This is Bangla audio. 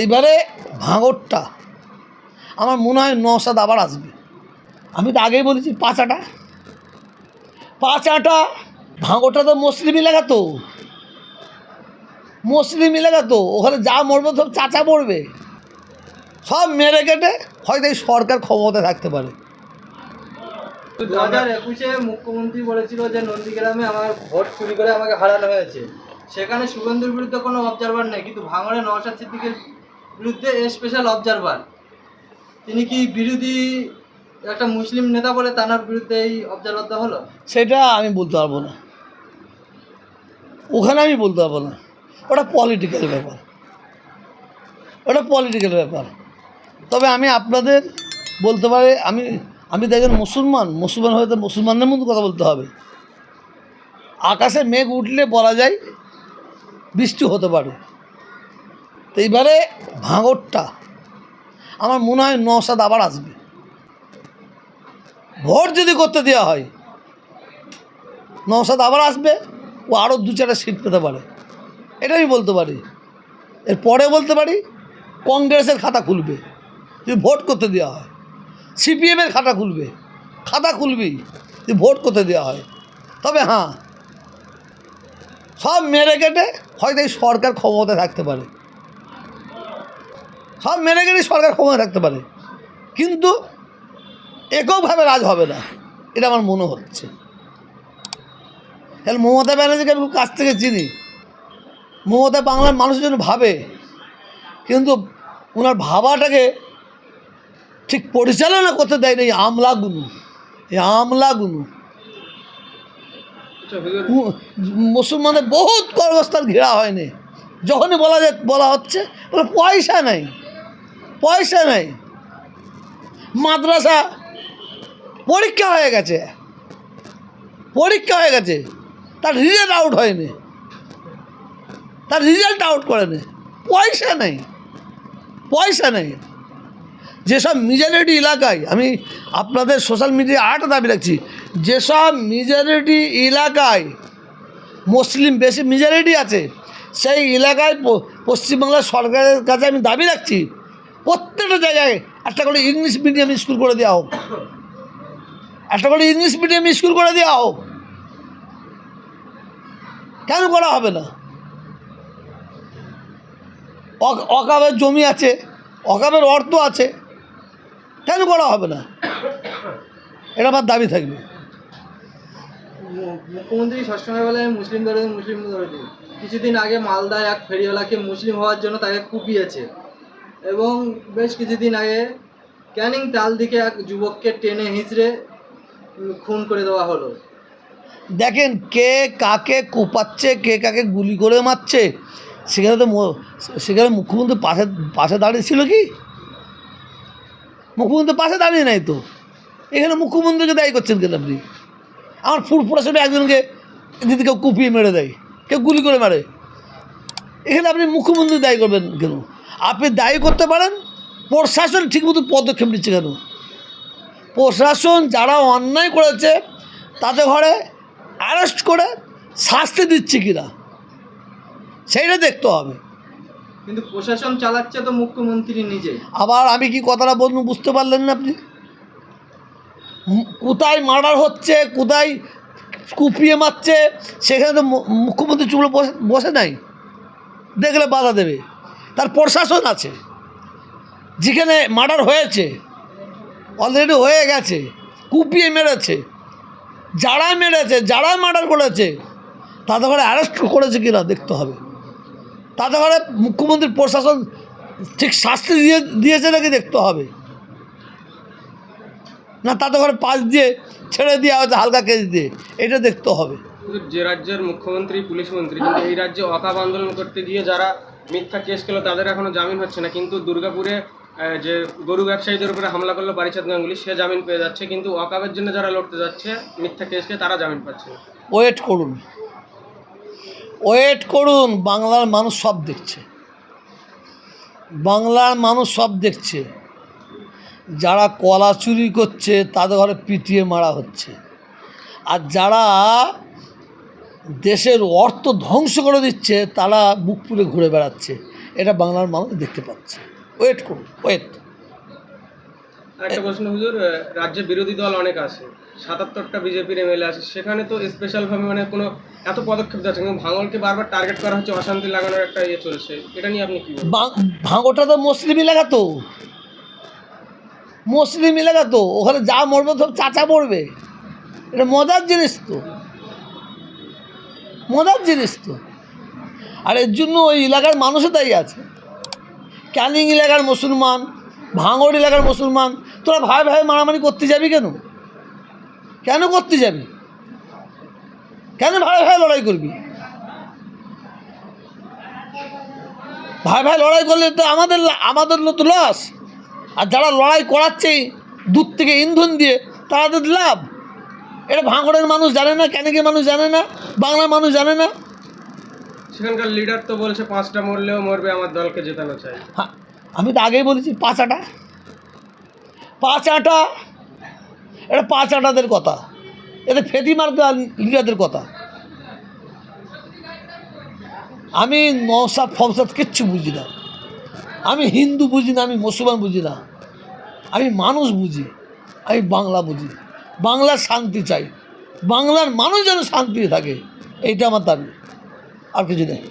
এইবারে ভাঙরটা, আমার মনে হয় নসাদ আবার আসবে। আমি তো আগেই বলেছি পাঁচাটা। পাঁচাটা, ভাঙরটা তো মুসলিম এলাকা তো মুসলিম এলাকা তো ওখানে যা মরবে সব চাচা মরবে। সব মেরে কেটে হয়তো এই সরকার ক্ষমতা থাকতে পারে। দু হাজার একুশে মুখ্যমন্ত্রী বলেছিল যে নন্দীগ্রামে আমার ভোট চুরি করে আমাকে হারানো হয়েছে। সেখানে শুভেন্দুর বিরুদ্ধে কোনো অবজারভার নেই, কিন্তু ভাঙড়ে নওশাদ সিদ্দিকের বিরুদ্ধে স্পেশাল অবজারভার তিনি কি বিরোধী একটা মুসলিম নেতা বলে তার বিরুদ্ধে এই অবজারভারটা হলো? সেটা আমি বলতে পারব না। ওখানে আমি বলতে পারব না। ওটা পলিটিক্যাল ব্যাপার। ওটা পলিটিক্যাল ব্যাপার। তবে আমি আপনাদের বলতে পারি, আমি আমি দেখেন মুসলমান। মুসলমান হয়তো মুসলমানদের মতো কথা বলতে হবে। আকাশে মেঘ উঠলে বলা যায় বৃষ্টি হতে পারে। তো এইবারে ভাঙরটা। আমার মনে হয় নসাদ আবার আসবে। ভোট যদি করতে দেওয়া হয় নওসাদ আবার আসবে, ও আরও দু চারটা সিট পেতে পারে। এটা আমি বলতে পারি। এর পরে বলতে পারি, কংগ্রেসের খাতা খুলবে। যদি ভোট করতে দেওয়া হয়, সিপিএমের খাতা খুলবে। খাতা খুলবেই, যদি ভোট করতে দেওয়া হয়। তবে হ্যাঁ সব মেরে কেটে হয়তো এই সরকার ক্ষমতায় থাকতে পারে। সব মেনে কেটে সরকার ক্ষমতায় থাকতে পারে। কিন্তু এককভাবে রাজ হবে না। এটা আমার মনে হচ্ছে। তাহলে মমতা ব্যানার্জিকে আমি কাছ থেকে চিনি। মমতা বাংলার মানুষের জন্য ভাবে। কিন্তু ওনার ভাবাটাকে ঠিক পরিচালনা করতে দেয় না এই আমলাগুলো এই আমলাগুলো মুসলমানের বহুত কর্মস্থান ঘেরা হয়নি। যখনই বলা যায়, বলা হচ্ছে পয়সা নেই। পয়সা নেই। মাদ্রাসা পরীক্ষা হয়ে গেছে। পরীক্ষা হয়ে গেছে। তার রেজাল্ট আউট হয়নি। তার রেজাল্ট আউট করেনি। পয়সা নেই। পয়সা নেই। যেসব মেজরিটি এলাকায় আমি আপনাদের সোশ্যাল মিডিয়ায় আরেকটা দাবি রাখছি, যেসব মেজরিটি এলাকায় মুসলিম বেশি মেজরিটি আছে, সেই এলাকায় প- পশ্চিমবাংলার সরকারের কাছে আমি দাবি রাখছি প্রত্যেকটা জায়গায় একটা করে ইংলিশ মিডিয়াম স্কুল করে দেওয়া হোক। একটা করে ইংলিশ মিডিয়াম স্কুল করে দেওয়া হোক। কেন করা হবে না? অক- অকাবের জমি আছে অকাবের অর্থ আছে, কেন করা হবে না? এটা আমার দাবি থাকবে। মুখ্যমন্ত্রী সবসময় বলে মুসলিম দরদি মুসলিম দরদি কিছুদিন আগে মালদায় এক ফেরিওয়ালাকে মুসলিম হওয়ার জন্য তাকে কুপিয়েছে। এবং বেশ কিছুদিন আগে ক্যানিং তাল দিকে এক যুবককে টেনে হিঁচড়ে খুন করে দেওয়া হলো। দেখেন কে কাকে কোপাচ্ছে, কে কাকে গুলি করে মারছে, সেখানে তো সেখানে মুখ্যমন্ত্রী পাশে পাশে দাঁড়িয়ে ছিল কি? মুখ্যমন্ত্রী পাশে দাঁড়িয়ে নাই তো। এখানে মুখ্যমন্ত্রীকে দায়ী করছেন কেন আপনি? আমার ফুরফুরা সাহেব একজনকে যদি কেউ কুপিয়ে মেরে দেয়, কেউ গুলি করে মারে। এখানে আপনি মুখ্যমন্ত্রী দায়ী করবেন কেন? আপনি দায়ী করতে পারেন প্রশাসন ঠিকমতো পদক্ষেপ নিচ্ছে কেন? প্রশাসন যারা অন্যায় করেছে তাদের ঘরে অ্যারেস্ট করে শাস্তি দিচ্ছে কিনা? সেইটা দেখতে হবে। কিন্তু প্রশাসন চালাচ্ছে তো মুখ্যমন্ত্রী নিজে। আবার আমি কি কথাটা বলুন বুঝতে পারলেন না আপনি? কোথায় মার্ডার হচ্ছে কোথায় কুপিয়ে মারছে সেখানে তো মুখ্যমন্ত্রী চুপড়ে বসে বসে নাই? দেখলে বাধা দেবে। তার প্রশাসন আছে। যেখানে মার্ডার হয়েছে অলরেডি হয়ে গেছে, কুপিয়ে মেরেছে, যারা মেরেছে, যারা মার্ডার করেছে, তাদের ঘরে অ্যারেস্ট করেছে কিনা দেখতে হবে। তাদের ঘরে মুখ্যমন্ত্রীর প্রশাসন ঠিক শাস্তি দিয়ে, দিয়েছে নাকি দেখতে হবে। না, তাদের ঘরে পাশ দিয়ে ছেড়ে দেওয়া হয়েছে, হালকা কেস দিয়ে, এটা দেখতে হবে। যে রাজ্যের মুখ্যমন্ত্রী, পুলিশ মন্ত্রী, কিন্তু এই রাজ্যে অকাপ আন্দোলন করতে গিয়ে যারা মিথ্যা কেস খেলো, তাদের এখনও জামিন হচ্ছে না। কিন্তু দুর্গাপুরে যে গরু ব্যবসায়ীদের উপরে হামলা করল পারিচাঁদ গাঙ্গুলি, সে জামিন পেয়ে যাচ্ছে। কিন্তু অকাবের জন্য যারা লড়তে যাচ্ছে, মিথ্যা কেস খেয়ে তারা জামিন পাচ্ছে ওয়েট করুন। ওয়েট করুন, বাংলার মানুষ সব দেখছে। বাংলার মানুষ সব দেখছে। যারা কলা চুরি করছে, তাদের ঘরে পিটিয়ে মারা হচ্ছে। আর যারা দেশের অর্থ ধ্বংস করে দিচ্ছে তারা বুক পুড়ে ঘুরে বেড়াচ্ছে। এটা বাংলার মানুষ দেখতে পাচ্ছে। ওয়েট করুন ওয়েট একটা প্রশ্ন হুজুর রাজ্যে বিরোধী দল অনেক আছে সাতাত্তরটা বিজেপির এমএলএ আছে সেখানে তো স্পেশালভাবে মানে কোনো এত পদক্ষেপ যাচ্ছে কিন্তু ভাঙলকে বারবার টার্গেট করা হচ্ছে অশান্তি লাগানোর একটা ইয়ে চলছে। এটা নিয়ে আপনি কি বাং- তো মুসলিম এলাকা তো। মুসলিম এলাকা তো ওখানে যা মরবে সব চাচা পড়বে এটা মজার জিনিস তো। মজার জিনিস তো। আর এর জন্য ওই এলাকার মানুষও তাই আছে। ক্যানিং এলাকার মুসলমান, ভাঙড় এলাকার মুসলমান, তোরা ভাই ভাই মারামারি করতে যাবি কেন? কেন করতে যাবি? কেন ভাই ভাই লড়াই করবি? ভাই ভাই লড়াই করলে তো আমাদের আমাদের তো লস আর যারা লড়াই করাচ্ছে, দূর থেকে ইন্ধন দিয়ে, তাদের লাভ। এটা ভাঙড়ের মানুষ জানে না ক্যানিকের মানুষ জানে না বাংলার মানুষ জানে না। সেখানকার লিডার তো বলছে পাঁচটা মরলেও মরবে আমার দলকে জেতানো চাই। হ্যাঁ আমি তো আগেই বলেছি পাঁচ আটা পাঁচ আটা এটা পাঁচ আটাদের কথা। এটা ফেদি মার্কা লিডারদের কথা। আমি নসাদ ফমসাদ কিচ্ছু বুঝি না। আমি হিন্দু বুঝি না আমি মুসলমান বুঝি না। আমি মানুষ বুঝি আমি বাংলা বুঝি। বাংলার শান্তি চাই। বাংলার মানুষ যেন শান্তি থাকে এইটা আমার দাবি। আর কিছু নেই।